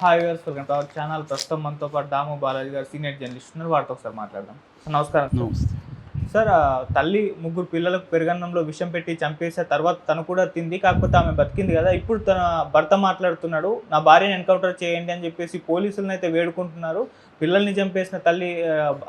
Hi గారు welcome to our channel ప్రస్తుతం మనతో పాటు దాము బాలాజీ గారు సీనియర్ జర్నలిస్ట్ ఉన్నారు. వారితో ఒకసారి మాట్లాడదాం. సార్ నమస్కారం సార్. తల్లి ముగ్గురు పిల్లలకు పెరుగన్నంలో విషం పెట్టి చంపేసే తర్వాత తను కూడా తింది కాకపోతే ఆమె బతికింది కదా. ఇప్పుడు తన భర్త మాట్లాడుతున్నాడు నా భార్యని ఎన్కౌంటర్ చేయండి అని చెప్పేసి పోలీసులను అయితే వేడుకుంటున్నారు. పిల్లల్ని చంపేసిన తల్లి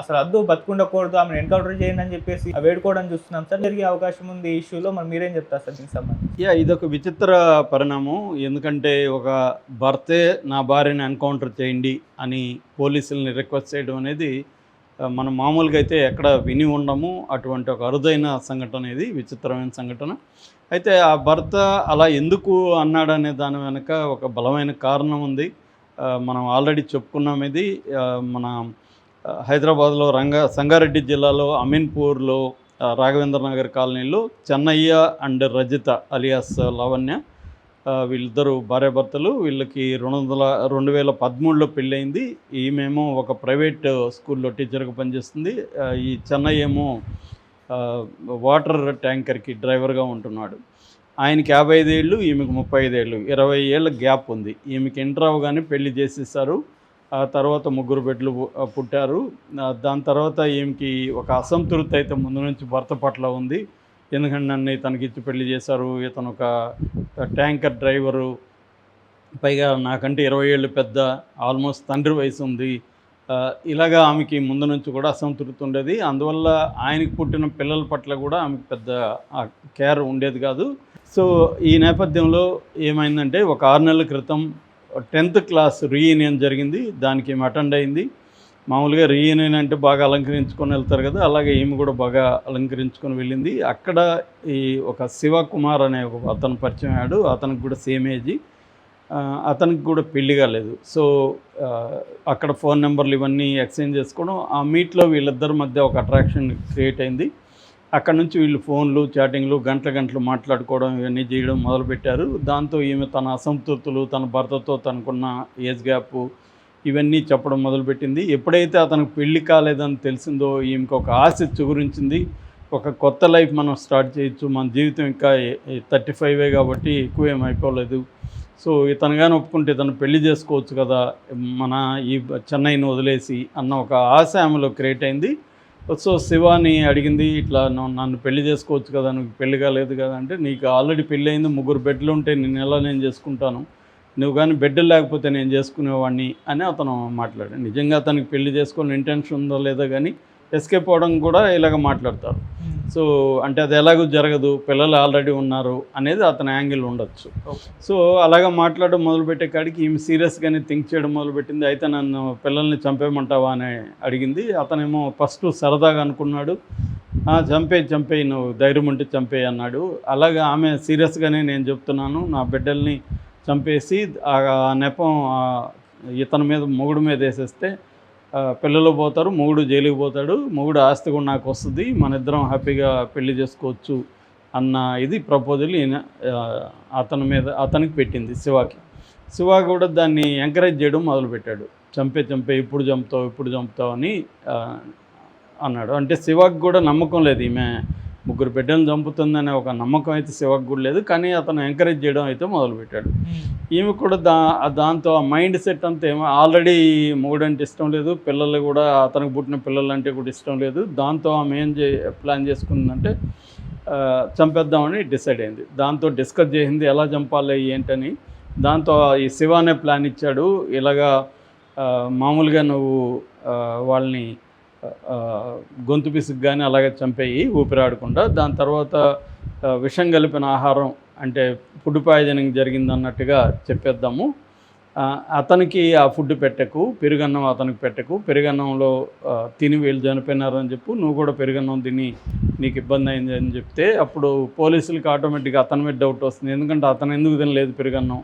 అసలు అద్దు బతుకుండకూడదు ఆమెను ఎన్కౌంటర్ చేయండి అని చెప్పేసి వేడుకోవడం చూస్తున్నాం. సార్ జరిగే అవకాశం ఉంది ఈ ఇష్యూలో మరి మీరేం చెప్తారు సార్ దీనికి సంబంధించి? యా ఇదొక విచిత్ర పరిణామం. ఎందుకంటే ఒక భర్తే నా భార్యని ఎన్కౌంటర్ చేయండి అని పోలీసుల్ని రిక్వెస్ట్ చేయడం అనేది మనం మామూలుగా అయితే ఎక్కడ విని ఉండము. అటువంటి ఒక అరుదైన సంఘటన ఇది విచిత్రమైన సంఘటన. అయితే ఆ భర్త అలా ఎందుకు అన్నాడనే దాని వెనుక ఒక బలమైన కారణం ఉంది. మనం ఆల్రెడీ చెప్పుకున్నాం ఇది. మన హైదరాబాద్లో రంగ సంగారెడ్డి జిల్లాలో అమీన్పూర్లో రాఘవేంద్ర నగర్ కాలనీలో చెన్నయ్య అండ్ రజిత అలియాస్ లావణ్య వీళ్ళిద్దరు వీళ్ళిద్దరూ భార్యాభర్తలు. వీళ్ళకి రెండు వందల రెండు వేల పదమూడులో పెళ్ళయింది. ఈమెమో ఒక ప్రైవేట్ స్కూల్లో టీచర్గా పనిచేస్తుంది. ఈ చెన్నయ్య ఏమో వాటర్ ట్యాంకర్కి డ్రైవర్గా ఉంటున్నాడు. ఆయనకి యాభై ఐదేళ్ళు ఈమెకు ముప్పై ఐదేళ్ళు ఇరవై ఏళ్ళ గ్యాప్ ఉంది. ఈమెకి ఇంటర్ అవగానే పెళ్ళి చేసేసారు ఆ తర్వాత ముగ్గురు బిడ్డలు పుట్టారు. దాని తర్వాత ఈమెకి ఒక అసంతృప్తి అయితే ముందు నుంచి భర్త పట్ల ఉంది. ఎందుకంటే నన్ను ఇతనికి ఇచ్చి పెళ్ళి చేశారు. ఇతను ఒక ట్యాంకర్ డ్రైవరు. పైగా నాకంటే ఇరవై ఏళ్ళు పెద్ద ఆల్మోస్ట్ తండ్రి వయసు ఉంది. ఇలాగా ఆమెకి ముందు నుంచి కూడా అసంతృప్తి ఉండేది. అందువల్ల ఆయనకి పుట్టిన పిల్లల పట్ల కూడా ఆమెకు పెద్ద కేర్ ఉండేది కాదు. సో ఈ నేపథ్యంలో ఏమైందంటే ఒక ఆరు నెలల క్రితం టెన్త్ క్లాస్ రీయూనియన్ జరిగింది. దానికి ఏమి అటెండ్ అయింది. మామూలుగా రీయూనియన్ అంటే బాగా అలంకరించుకొని వెళ్తారు కదా అలాగే ఈమె కూడా బాగా అలంకరించుకొని వెళ్ళింది. అక్కడ ఈ ఒక శివకుమార్ అనే ఒక అతను పరిచయం అయ్యాడు. అతనికి కూడా సేమ్ ఏజీ అతనికి కూడా పెళ్ళి కాలేదు. సో అక్కడ ఫోన్ నెంబర్లు ఇవన్నీ ఎక్స్చేంజ్ చేసుకోవడం ఆ మీట్లో వీళ్ళిద్దరి మధ్య ఒక అట్రాక్షన్ క్రియేట్ అయింది. అక్కడ నుంచి వీళ్ళు ఫోన్లు చాటింగ్లు గంటల గంటలు మాట్లాడుకోవడం ఇవన్నీ చేయడం మొదలుపెట్టారు. దాంతో ఈమె తన అసంతృప్తులు తన భర్తతో తనకున్న ఏజ్ గ్యాప్ ఇవన్నీ చెప్పడం మొదలుపెట్టింది. ఎప్పుడైతే అతనికి పెళ్ళి కాలేదని తెలిసిందో ఈమెకు ఒక ఆశ చిగురించింది. ఒక కొత్త లైఫ్ మనం స్టార్ట్ చేయొచ్చు. మన జీవితం ఇంకా థర్టీ ఫైవే కాబట్టి ఎక్కువ ఏమైపోలేదు అయిపోలేదు. సో ఇతను కానీ ఒప్పుకుంటే ఇతను పెళ్ళి చేసుకోవచ్చు కదా మన ఈ చెన్నైని వదిలేసి అన్న ఒక ఆశ ఆమెలో క్రియేట్ అయింది. సో శివాని అడిగింది ఇట్లా నన్ను పెళ్ళి చేసుకోవచ్చు కదా నువ్వు పెళ్ళి కాలేదు కదా అంటే నీకు ఆల్రెడీ పెళ్ళి అయింది ముగ్గురు బెడ్లు ఉంటే నేను ఎలా నేను చేసుకుంటాను? నువ్వు కానీ బెడ్ లేకపోతే నేను చేసుకునేవాడిని అని అతను మాట్లాడాడు. నిజంగా అతనికి పెళ్ళి చేసుకోవాలని ఇంటెన్షన్ ఉందో లేదో కానీ ఎస్కేప్ అవ్వడం కూడా ఇలాగ మాట్లాడతారు. Hmm. సో అంటే అది ఎలాగో జరగదు పిల్లలు ఆల్రెడీ ఉన్నారు అనేది అతని యాంగిల్ ఉండొచ్చు. సో అలాగా మాట్లాడడం మొదలుపెట్టే కాడికి ఈమె సీరియస్గానే థింక్ చేయడం మొదలుపెట్టింది. అయితే నన్ను పిల్లల్ని చంపేయమంటావా అని అడిగింది. అతనేమో ఫస్ట్ సరదాగా అనుకున్నాడు. "ఆ, చంపేయి చంపేయి నువ్వు ధైర్యం ఉంటే చంపేయి అన్నాడు. అలాగా ఆమె సీరియస్గానే నేను చెప్తున్నాను. నా బిడ్డల్ని చంపేసి ఆ నెపం ఇతని మీద మొగుడు మీద వేసేస్తే పిల్లలు పోతారు మొగుడు జైలుకి పోతాడు మొగుడు ఆస్తి కూడా నాకు వస్తుంది మన ఇద్దరం హ్యాపీగా పెళ్ళి చేసుకోవచ్చు అన్న ఇది ప్రపోజల్ ఈయన అతని మీద అతనికి పెట్టింది శివాకి. శివ కూడా దాన్ని ఎంకరేజ్ చేయడం మొదలుపెట్టాడు. చంపే చంపే ఇప్పుడు చంపుతావు ఇప్పుడు చంపుతావు అని అన్నాడు. అంటే శివాకి కూడా నమ్మకం లేదు ఈమె ముగ్గురు బిడ్డలను చంపుతుందనే ఒక నమ్మకం అయితే శివాకి కూడా లేదు కానీ అతను ఎంకరేజ్ చేయడం అయితే మొదలుపెట్టాడు. ఈమె కూడా దా దాంతో ఆ మైండ్ సెట్ అంతా ఏమో ఆల్రెడీ మూడంటే ఇష్టం లేదు పిల్లలు కూడా అతనికి పుట్టిన పిల్లలు అంటే కూడా ఇష్టం లేదు. దాంతో ఆమె ఏం చే ప్లాన్ చేసుకుందంటే చంపేద్దామని డిసైడ్ అయింది. దాంతో డిస్కస్ చేసింది ఎలా చంపాలి ఏంటని. దాంతో ఈ శివ అనే ప్లాన్ ఇచ్చాడు. ఇలాగా మామూలుగా నువ్వు వాళ్ళని గొంతు పిసుకు కానీ అలాగే చంపేయి ఊపిరాడకుండా. దాని తర్వాత విషం కలిపిన ఆహారం అంటే ఫుడ్ పాయిజనింగ్ జరిగిందన్నట్టుగా చెప్పేద్దాము. అతనికి ఆ ఫుడ్ పెట్టకు పెరుగన్నం అతనికి పెట్టకు. పెరుగన్నంలో తిని వీళ్ళు చనిపోయినారని చెప్పు నువ్వు కూడా పెరుగన్నం తిని నీకు ఇబ్బంది అయింది అని చెప్తే అప్పుడు పోలీసులకి ఆటోమేటిక్గా అతని మీద డౌట్ వస్తుంది. ఎందుకంటే అతను ఎందుకు తినలేదు పెరుగన్నం?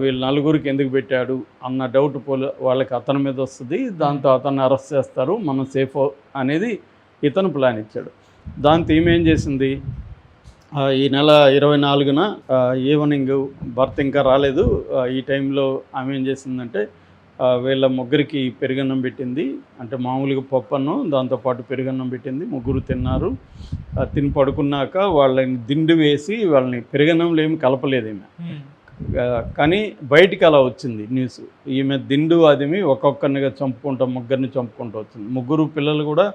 వీళ్ళు నలుగురికి ఎందుకు పెట్టాడు అన్న డౌట్ పోలీ వాళ్ళకి అతని మీద వస్తుంది దాంతో అతన్ని అరెస్ట్ చేస్తారు మనం సేఫ్ అనేది ఇతను ప్లాన్ ఇచ్చాడు. దాంతో ఈమె ఏం చేసింది? ఈ నెల ఇరవై నాలుగున ఈవినింగ్ భర్త ఇంకా రాలేదు. ఈ టైంలో ఆమె ఏం చేసిందంటే వీళ్ళ ముగ్గురికి పెరుగన్నం పెట్టింది. అంటే మామూలుగా పప్పన్నం దాంతోపాటు పెరుగన్నం పెట్టింది. ముగ్గురు తిన్నారు. తిని పడుకున్నాక వాళ్ళని దిండు వేసి వాళ్ళని పెరుగన్నంలో ఏమి కలపలేదు ఈమె. కానీ బయటికి అలా వచ్చింది న్యూస్. ఈమె దిండు అదిమి ఒక్కొక్కరినిగా చంపుకుంటా ముగ్గురిని చంపుకుంటూ వచ్చింది. ముగ్గురు పిల్లలు కూడా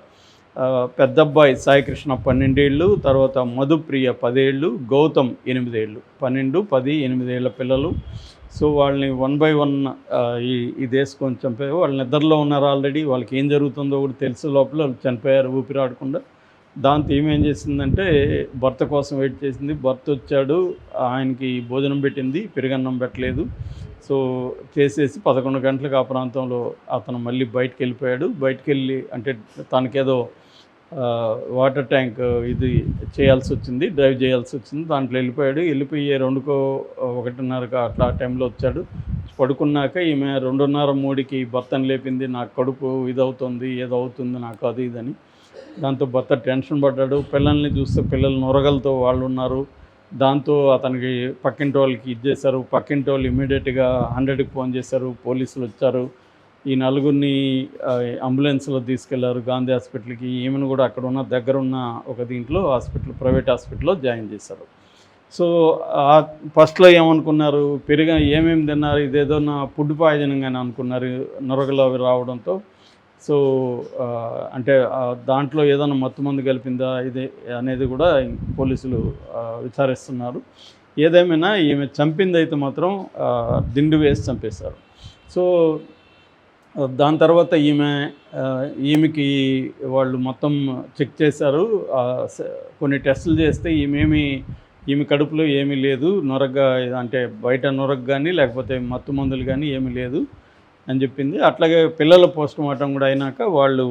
పెద్దబ్బాయి పెద్ద అబ్బాయి సాయికృష్ణ పన్నెండేళ్ళు తర్వాత మధుప్రియ పదేళ్ళు గౌతమ్ ఎనిమిదేళ్ళు. పన్నెండు పది ఎనిమిదేళ్ళ పిల్లలు. సో వాళ్ళని వన్ బై వన్ ఈ ఇది వేసుకొని చంపారు వాళ్ళు నిద్రలో ఉన్నారు ఆల్రెడీ. వాళ్ళకి ఏం జరుగుతుందో కూడా తెలిసే లోపల వాళ్ళు చనిపోయారు ఊపిరాడకుండా. దాంతో ఏమేం చేసిందంటే భర్త కోసం వెయిట్ చేసింది. భర్త వచ్చాడు ఆయనకి భోజనం పెట్టింది పెరుగన్నం పెట్టలేదు. సో చేసేసి పదకొండు గంటలకు ఆ ప్రాంతంలో అతను మళ్ళీ బయటకు వెళ్ళిపోయాడు. బయటకు వెళ్ళి అంటే తనకేదో వాటర్ ట్యాంక్ ఇది చేయాల్సి వచ్చింది డ్రైవ్ చేయాల్సి వచ్చింది. దాంట్లో వెళ్ళిపోయాడు. వెళ్ళిపోయి రెండుకో ఒకటిన్నరకు అట్లా ఆ టైంలో వచ్చాడు. పడుకున్నాక ఈమె రెండున్నర మూడుకి భర్తను లేపింది నాకు కడుపు ఇదవుతుంది ఏదో అవుతుంది నాకు అది ఇదని దాంతో భర్త టెన్షన్ పడ్డాడు. పిల్లల్ని చూస్తే పిల్లలు నొరగలతో వాళ్ళు ఉన్నారు. దాంతో అతనికి పక్కింటి వాళ్ళకి ఇది చేశారు. పక్కింటి వాళ్ళు ఇమీడియట్గా హండ్రెడ్కి ఫోన్ చేశారు. పోలీసులు వచ్చారు. ఈ నలుగురిని అంబులెన్స్లో తీసుకెళ్ళారు. గాంధీ హాస్పిటల్కి. ఈమెను కూడా అక్కడ ఉన్న దగ్గర ఉన్న ఒక దీంట్లో హాస్పిటల్ ప్రైవేట్ హాస్పిటల్లో జాయిన్ చేశారు. సో ఆ ఫస్ట్లో ఏమనుకున్నారు? పెరిగా ఏమేమి తిన్నారు? ఇదేదో నా ఫుడ్ పాయిజనింగ్ అని అనుకున్నారు. నొరగలు అవి రావడంతో సో అంటే దాంట్లో ఏదైనా మత్తు మందు కలిపిందా ఇది అనేది కూడా పోలీసులు విచారిస్తున్నారు. ఏదేమైనా ఈమె చంపింది అయితే మాత్రం దిండు వేసి చంపేశారు. సో దాని తర్వాత ఈమె ఈమెకి వాళ్ళు మొత్తం చెక్ చేశారు. కొన్ని టెస్టులు చేస్తే ఈమెమి ఈమె కడుపులో ఏమీ లేదు. నొరగ్గా అంటే బయట నొరగ్ కానీ లేకపోతే మత్తు మందులు కానీ ఏమీ లేదు. అని చెప్పింది. అట్లాగే పిల్లల పోస్ట్ మార్టం కూడా అయినాక వాళ్ళు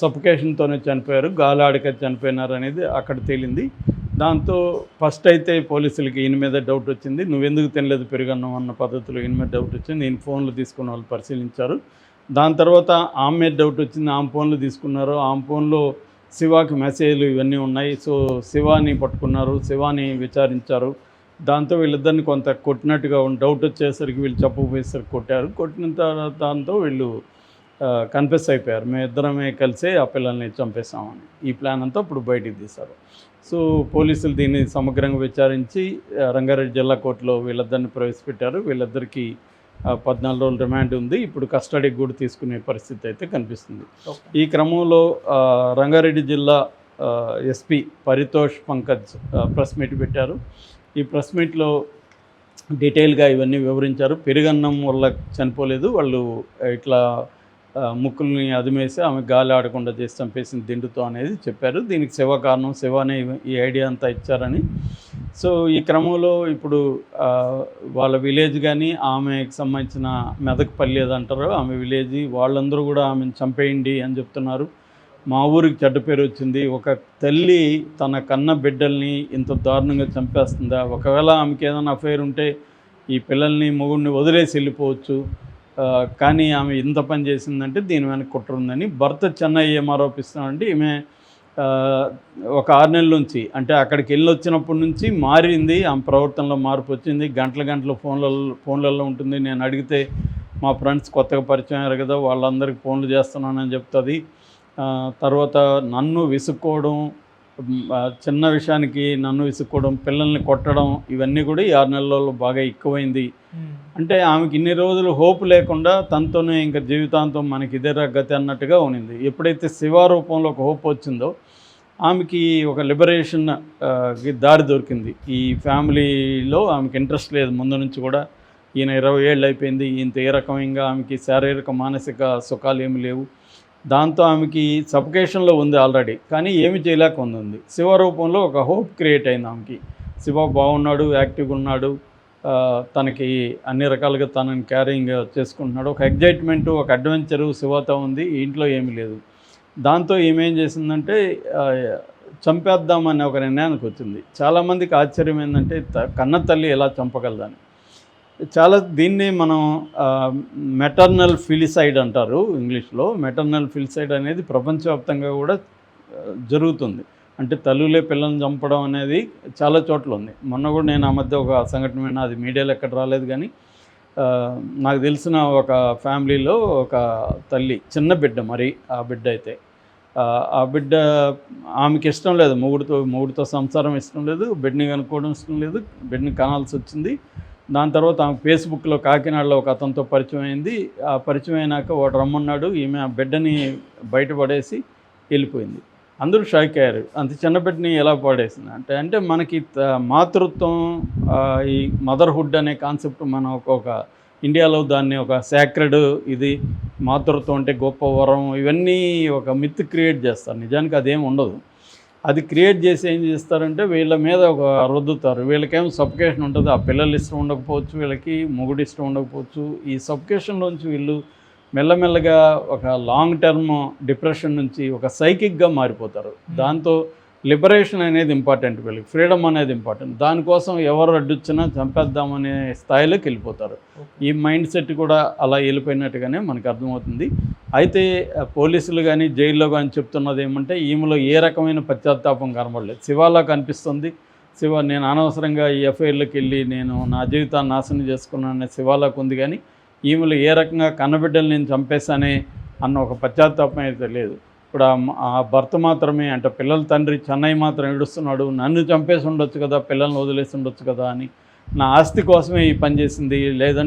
సఫికేషన్తోనే చనిపోయారు గాలాడిక చనిపోయినారు అనేది అక్కడ తేలింది. దాంతో ఫస్ట్ అయితే పోలీసులకి ఈయన మీద డౌట్ వచ్చింది. నువ్వెందుకు తినలేదు పెరుగన్నం అన్న పద్ధతిలో ఈయన మీద డౌట్ వచ్చింది. నేను ఫోన్లు తీసుకున్న వాళ్ళు పరిశీలించారు. దాని తర్వాత ఆమె మీద డౌట్ వచ్చింది. ఆమె ఫోన్లు తీసుకున్నారు. ఆమె ఫోన్లో శివాకి మెసేజ్లు ఇవన్నీ ఉన్నాయి. సో శివాని పట్టుకున్నారు. శివాని విచారించారు. దాంతో వీళ్ళిద్దరిని కొంత కొట్టినట్టుగా డౌట్ వచ్చేసరికి వీళ్ళు చెప్పకపోయేసరికి కొట్టారు. కొట్టిన తర్వాత దాంతో వీళ్ళు కన్ఫెస్ అయిపోయారు. మేము ఇద్దరమే కలిసే ఆ పిల్లల్ని చంపేస్తామని ఈ ప్లాన్ అంతా ఇప్పుడు బయటికి తీశారు. సో పోలీసులు దీన్ని సమగ్రంగా విచారించి రంగారెడ్డి జిల్లా కోర్టులో వీళ్ళిద్దరిని ప్రవేశపెట్టారు. వీళ్ళిద్దరికీ పద్నాలుగు రోజులు రిమాండ్ ఉంది. ఇప్పుడు కస్టడీకి కూడా తీసుకునే పరిస్థితి అయితే కనిపిస్తుంది. ఈ క్రమంలో రంగారెడ్డి జిల్లా SP Paritosh Pankaj press meet పెట్టారు. ఈ ప్రెస్ మీట్లో డీటెయిల్గా ఇవన్నీ వివరించారు. పెరుగన్నం వల్ల చనిపోలేదు. వాళ్ళు ఇట్లా ముక్కుల్ని అదిమేసి ఆమె గాలి ఆడకుండా చేసి చంపేసింది దిండుతో అనేది చెప్పారు. దీనికి శివ కారణం శివనే ఈ ఐడియా అంతా ఇచ్చారని. సో ఈ క్రమంలో ఇప్పుడు వాళ్ళ విలేజ్ కానీ ఆమెకు సంబంధించిన మెదక్పల్లి ఏదంటారో ఆమె విలేజ్ వాళ్ళందరూ కూడా ఆమెను చంపేయండి అని చెప్తున్నారు. మా ఊరికి చెడ్డ పేరు వచ్చింది. ఒక తల్లి తన కన్న బిడ్డల్ని ఇంత దారుణంగా చంపేస్తుందా? ఒకవేళ ఆమెకి ఏదైనా అఫైర్ ఉంటే ఈ పిల్లల్ని మొగుడిని వదిలేసి వెళ్ళిపోవచ్చు. కానీ ఆమె ఇంత పని చేసిందంటే దీని వెనక కుట్ర ఉందని భర్త చెన్నై ఏం ఆరోపిస్తున్నాడంటే ఈమె ఒక ఆరు నెలల నుంచి అంటే అక్కడికి వెళ్ళి వచ్చినప్పటి నుంచి మారింది. ఆమె ప్రవర్తనలో మార్పు వచ్చింది. గంటల గంటల ఫోన్లలో ఫోన్లలో ఉంటుంది. నేను అడిగితే మా ఫ్రెండ్స్ కొత్తగా పరిచయం అయ్యారు కదా వాళ్ళందరికీ ఫోన్లు చేస్తున్నానని చెప్తుంది. తర్వాత నన్ను విసుక్కోవడం చిన్న విషయానికి నన్ను విసుక్కోవడం పిల్లల్ని కొట్టడం ఇవన్నీ కూడా ఈ ఆరు నెలల్లో బాగా ఎక్కువైంది. అంటే ఆమెకి ఇన్ని రోజులు హోప్ లేకుండా తనతోనే ఇంకా జీవితాంతం మనకి ఇదేరా గతి అన్నట్టుగా ఉనింది ఎప్పుడైతే శివ రూపంలో ఒక హోప్ వచ్చిందో ఆమెకి ఒక లిబరేషన్ దారి దొరికింది. ఈ ఫ్యామిలీలో ఆమెకి ఇంట్రెస్ట్ లేదు. ముందు నుంచి కూడా ఈయన ఇరవై ఏళ్ళు అయిపోయింది. ఈయనతో ఏ రకమైన ఆమెకి శారీరక మానసిక సుఖాలు ఏమి లేవు. దాంతో ఆమెకి సఫకేషన్లో ఉంది ఆల్రెడీ కానీ ఏమి చేయలేక ఉంది శివ రూపంలో ఒక హోప్ క్రియేట్ అయింది ఆమెకి. శివ బాగున్నాడు యాక్టివ్గా ఉన్నాడు తనకి అన్ని రకాలుగా తనని క్యారింగ్ చేసుకుంటున్నాడు. ఒక ఎగ్జైట్మెంట్ ఒక అడ్వెంచరు శివతో ఉంది ఇంట్లో ఏమీ లేదు. దాంతో ఏమేం చేసిందంటే చంపేద్దామనే ఒక నిర్ణయానికి వచ్చింది. చాలామందికి ఆశ్చర్యం ఏంటంటే త- కన్న తల్లి ఎలా చంపగలదని. చాలా దీన్ని మనం మెటర్నల్ ఫిలిసైడ్ అంటారు ఇంగ్లీష్లో. మెటర్నల్ ఫిలిసైడ్ అనేది ప్రపంచవ్యాప్తంగా కూడా జరుగుతుంది. అంటే తల్లులే పిల్లల్ని చంపడం అనేది చాలా చోట్ల ఉంది. మొన్న కూడా నేను ఆ మధ్య ఒక సంఘటన విన్నా అది మీడియాలో ఎక్కడ రాలేదు కానీ నాకు తెలిసిన ఒక ఫ్యామిలీలో ఒక తల్లి చిన్న బిడ్డ మరి ఆ బిడ్డ అయితే. ఆ, ఆ బిడ్డ ఆమెకి ఇష్టం లేదు. మొగుడితో మొగుడితో సంసారం ఇష్టం లేదు. బిడ్డని కనుక్కోవడం ఇష్టం లేదు. బిడ్డని కనాల్సి వచ్చింది. దాని తర్వాత ఆమె ఫేస్బుక్లో కాకినాడలో ఒక అతనితో పరిచయం అయింది. ఆ పరిచయం అయినాక వాడు రమ్మన్నాడు. ఈమె ఆ బిడ్డని బయటపడేసి వెళ్ళిపోయింది. అందరూ షాక్ అయ్యారు. అంత చిన్న బిడ్డని ఎలా పడేసింది? అంటే అంటే మనకి మాతృత్వం ఈ మదర్హుడ్ అనే కాన్సెప్ట్ మనం ఒక ఇండియాలో దాన్ని ఒక సాక్రెడ్ ఇది మాతృత్వం అంటే గొప్ప వరం ఇవన్నీ ఒక మిత్ క్రియేట్ చేస్తారు. నిజానికి అదేం ఉండదు. అది క్రియేట్ చేసి ఏం చేస్తారంటే వీళ్ళ మీద ఒక రుద్దుతారు. వీళ్ళకేమో సబ్కేషన్ ఉంటుంది. ఆ పిల్లలు ఇష్టం ఉండకపోవచ్చు వీళ్ళకి మొగుడు ఇష్టం ఉండకపోవచ్చు. ఈ సబ్కేషన్లోంచి వీళ్ళు మెల్లమెల్లగా ఒక లాంగ్ టర్మ్ డిప్రెషన్ నుంచి ఒక సైకిక్గా మారిపోతారు. దాంతో లిబరేషన్ అనేది ఇంపార్టెంట్ వీళ్ళకి. ఫ్రీడమ్ అనేది ఇంపార్టెంట్ దానికోసం ఎవరు అడ్డొచ్చినా చంపేద్దామనే స్థాయిలోకి వెళ్ళిపోతారు. ఈ మైండ్ సెట్ కూడా అలా వెళ్ళిపోయినట్టుగానే మనకు అర్థమవుతుంది. అయితే పోలీసులు కానీ జైల్లో కానీ చెప్తున్నది ఏమంటే ఈమెలో ఏ రకమైన పశ్చాత్తాపం కనబడలేదు. శివాలా కనిపిస్తుంది. శివ నేను అనవసరంగా ఈ ఎఫ్ఐఆర్లోకి వెళ్ళి నేను నా జీవితాన్ని నాశనం చేసుకున్నాననే శివాలకు ఉంది కానీ ఈమెలో ఏ రకంగా కన్నబిడ్డలు నేను చంపేశానే అన్న ఒక పశ్చాత్తాపం అయితే లేదు. ఇప్పుడు ఆ ఆ భర్త మాత్రమే అంటే పిల్లల తండ్రి చెన్నై మాత్రం ఏడుస్తున్నాడు నన్ను చంపేసి ఉండొచ్చు కదా పిల్లల్ని వదిలేసి ఉండొచ్చు కదా అని నా ఆస్తి కోసమే ఈ పని చేసింది లేదంటే